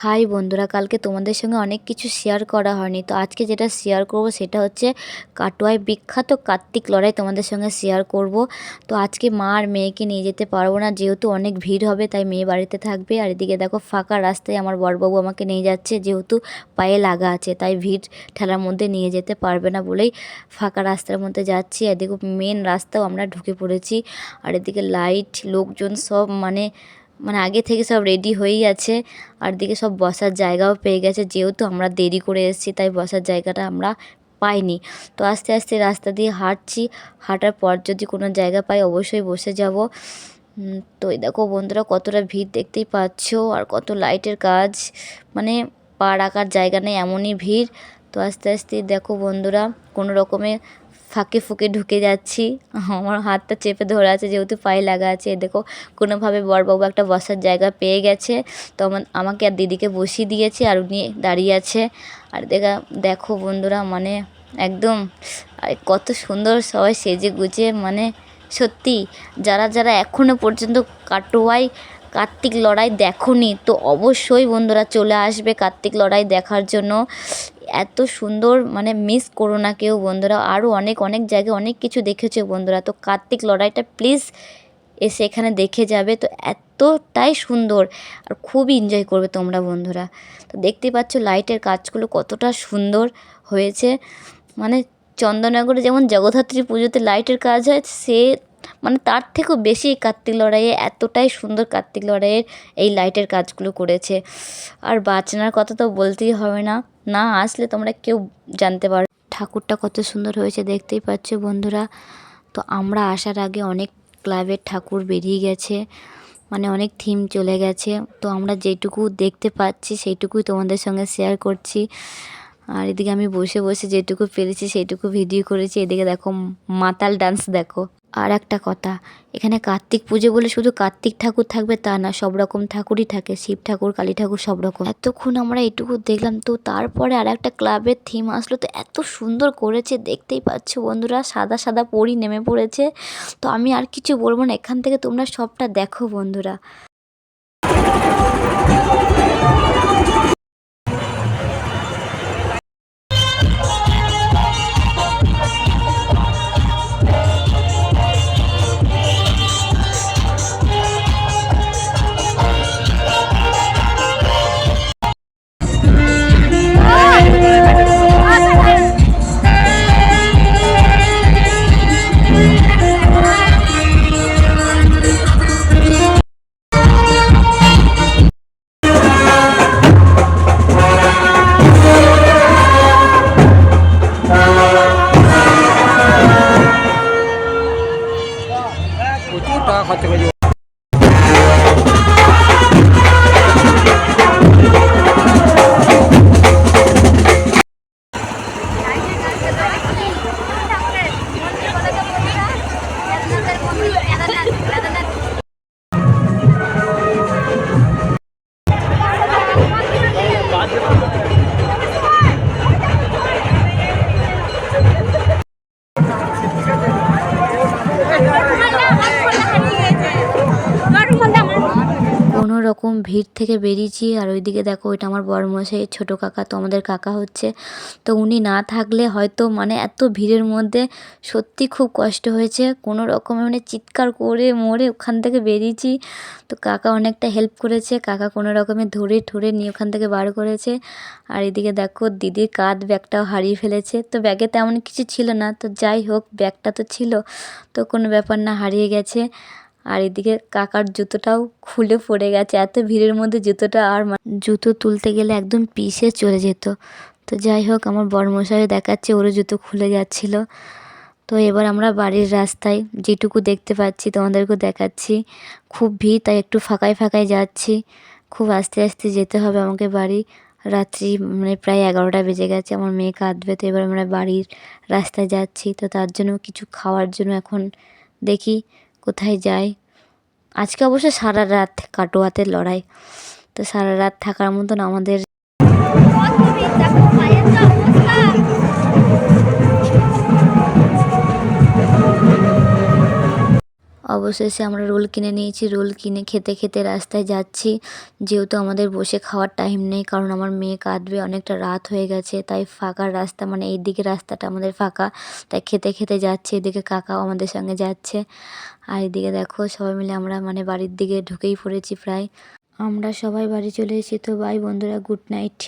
High বন্ধুরা, কালকে তোমাদের সঙ্গে অনেক কিছু শেয়ার করা হয়নি। তো আজকে যেটা শেয়ার করব সেটা হচ্ছে কাটোয়ায় বিখ্যাত কার্তিক লড়াই তোমাদের সঙ্গে শেয়ার করব। তো আজকে মা আর মেয়েকে নিয়ে যেতে পারব না, যেহেতু অনেক ভিড় হবে, তাই মেয়ে বাড়িতে থাকবে। আর এদিকে দেখো ফাঁকা রাস্তায় আমার বড়বাবু আমাকে নিয়ে যাচ্ছে, যেহেতু পায়ে লাগা আছে, তাই ভিড় ঠেলার মধ্যে নিয়ে যেতে পারবে না বলেই ফাঁকা রাস্তার মধ্যে যাচ্ছি। এদিকে মেন রাস্তাও আমরা ঢুকে পড়েছি। আর এদিকে লাইট লোকজন সব মানে মানে আগে থেকে সব রেডি হয়েই আছে। আর দিকে সব বসার জায়গাও পেয়ে গেছে। যেহেতু আমরা দেরি করে এসেছি, তাই বসার জায়গাটা আমরা পাইনি। তো আস্তে আস্তে রাস্তা দিয়ে হাঁটছি। হাঁটার পর যদি কোনো জায়গা পাই অবশ্যই বসে যাব। তো দেখো বন্ধুরা, কতটা ভিড় দেখতেই পাচ্ছ। আর কত লাইটের কাজ। মানে পা রাখার জায়গা নেই, এমনই ভিড়। তো আস্তে আস্তে দেখো বন্ধুরা, কোনো রকমে ফাঁকে ফুঁকে ঢুকে যাচ্ছি। আমার হাতটা চেপে ধরে আছে, যেহেতু পায়ে লাগা আছে। দেখো, কোনোভাবে বড়বাবু একটা বসার জায়গা পেয়ে গেছে। তো আমাকে আর দিদিকে বসিয়ে দিয়েছে আর উনি দাঁড়িয়ে আছে। আর দেখা, দেখো বন্ধুরা মানে একদম, আর কত সুন্দর সবাই সেজে গুজে মানে সত্যি, যারা যারা এখনও পর্যন্ত কাটোয়ায় কার্তিক লড়াই দেখোনি, তো অবশ্যই বন্ধুরা চলে আসবে কার্তিক লড়াই দেখার জন্য। এত সুন্দর মানে মিস করো না কেউ বন্ধুরা। আরও অনেক অনেক জায়গায় অনেক কিছু দেখেছে বন্ধুরা। তো কার্তিক লড়াইটা প্লিজ এসে এখানে দেখে যাবে। তো এতটাই সুন্দর আর খুবই এনজয় করবে তোমরা বন্ধুরা। তো দেখতেই পাচ্ছ লাইটের কাজগুলো কতটা সুন্দর হয়েছে। মানে চন্দননগরে যেমন জগদ্ধাত্রী পুজোতে লাইটের কাজ হয়, সে মানে তার থেকেও বেশি কার্তিক লড়াইয়ে এতটাই সুন্দর কার্তিক লড়াইয়ের এই লাইটের কাজগুলো করেছে। আর বাচনার কথা তো বলতেই হবে না। না আসলে তোমরা কেউ জানতে পারো। ঠাকুরটা কত সুন্দর হয়েছে দেখতেই পাচ্ছ বন্ধুরা। তো আমরা আসার আগে অনেক ক্লাবের ঠাকুর বেরিয়ে গেছে। মানে অনেক থিম চলে গেছে। তো আমরা যেটুকু দেখতে পাচ্ছি সেইটুকুই তোমাদের সঙ্গে শেয়ার করছি। আর এদিকে আমি বসে বসে যেটুকু পেরেছি সেটুকু ভিডিও করেছি। এদিকে দেখো মাতাল ডান্স দেখো। আর একটা কথা, এখানে কার্তিক পুজো বলে শুধু কার্তিক ঠাকুর থাকবে তা না, সব রকম ঠাকুরই থাকে। শিব ঠাকুর, কালী ঠাকুর, সব রকম। এতক্ষণ আমরা এটুকু দেখলাম, তো তারপরে আর একটা ক্লাবের থিম আসলো। তো এত সুন্দর করেছে, দেখতেই পাচ্ছ বন্ধুরা, সাদা সাদা পরি নেমে পড়েছে। তো আমি আর কিছু বলব না, এখান থেকে তোমরা সবটা দেখো বন্ধুরা। কোনো রকম ভিড় থেকে বেরিয়েছি। আর ওইদিকে দেখো, ওইটা আমার বড়মশাই ছোটো কাকা, তো আমাদের কাকা হচ্ছে। তো উনি না থাকলে হয়তো মানে এত ভিড়ের মধ্যে সত্যি খুব কষ্ট হয়েছে। কোনো রকমে মানে চিৎকার করে মরে ওখান থেকে বেরিয়েছি। তো কাকা অনেকটা হেল্প করেছে। কাকা কোনো রকমে ধরে ঠরে নিয়ে ওখান থেকে বার করেছে। আর এদিকে দেখো, দিদির কাঁধ ব্যাগটাও হারিয়ে ফেলেছে। তো ব্যাগে তেমন কিছু ছিল না। তো যাই হোক, ব্যাগটা তো ছিল। তো কোনো ব্যাপার না, হারিয়ে গেছে। আর এদিকে কাকার জুতোটাও খুলে পড়ে গেছে। এত ভিড়ের মধ্যে জুতোটা আর জুতো তুলতে গেলে একদম পিষে চলে যেত। তো যাই হোক, আমার বড়মশাই দেখাচ্ছে, ওরও জুতো খুলে যাচ্ছিল। তো এবার আমরা বাড়ির রাস্তায় যেটুকু দেখতে পাচ্ছি, তোমাদেরকেও দেখাচ্ছি। খুব ভিড়, তাই একটু ফাঁকায় ফাঁকায় যাচ্ছি। খুব আস্তে আস্তে যেতে হবে আমাকে বাড়ি। রাত্রি মানে প্রায় এগারোটা বেজে গেছে, আমার মেয়ে কাঁদবে। তো এবার আমরা বাড়ির রাস্তায় যাচ্ছি। তো তার জন্য কিছু খাওয়ার জন্য এখন দেখি কোথায় যাই আজকে অবশ্য সারা রাত কাটোয়াতে লড়াই। তো সারা রাত থাকার মতন আমাদের অবশেষে আমরা রোল কিনে নিয়েছি। রোল কিনে খেতে খেতে রাস্তায় যাচ্ছি। যেহেতু আমাদের বসে খাওয়ার টাইম নেই, কারণ আমার মেয়ে কাঁদবে, অনেকটা রাত হয়ে গেছে, তাই ফাঁকা রাস্তা মানে এই দিকে রাস্তাটা আমাদের ফাঁকা, তাই খেতে খেতে যাচ্ছে, এদিকে কাকাও আমাদের সঙ্গে যাচ্ছে। আর এদিকে দেখো, সবাই মিলে আমরা মানে বাড়ির দিকে ঢুকেই পড়েছি প্রায়। আমরা সবাই বাড়ি চলে এসেছি। তো বাই বন্ধুরা গুড নাইট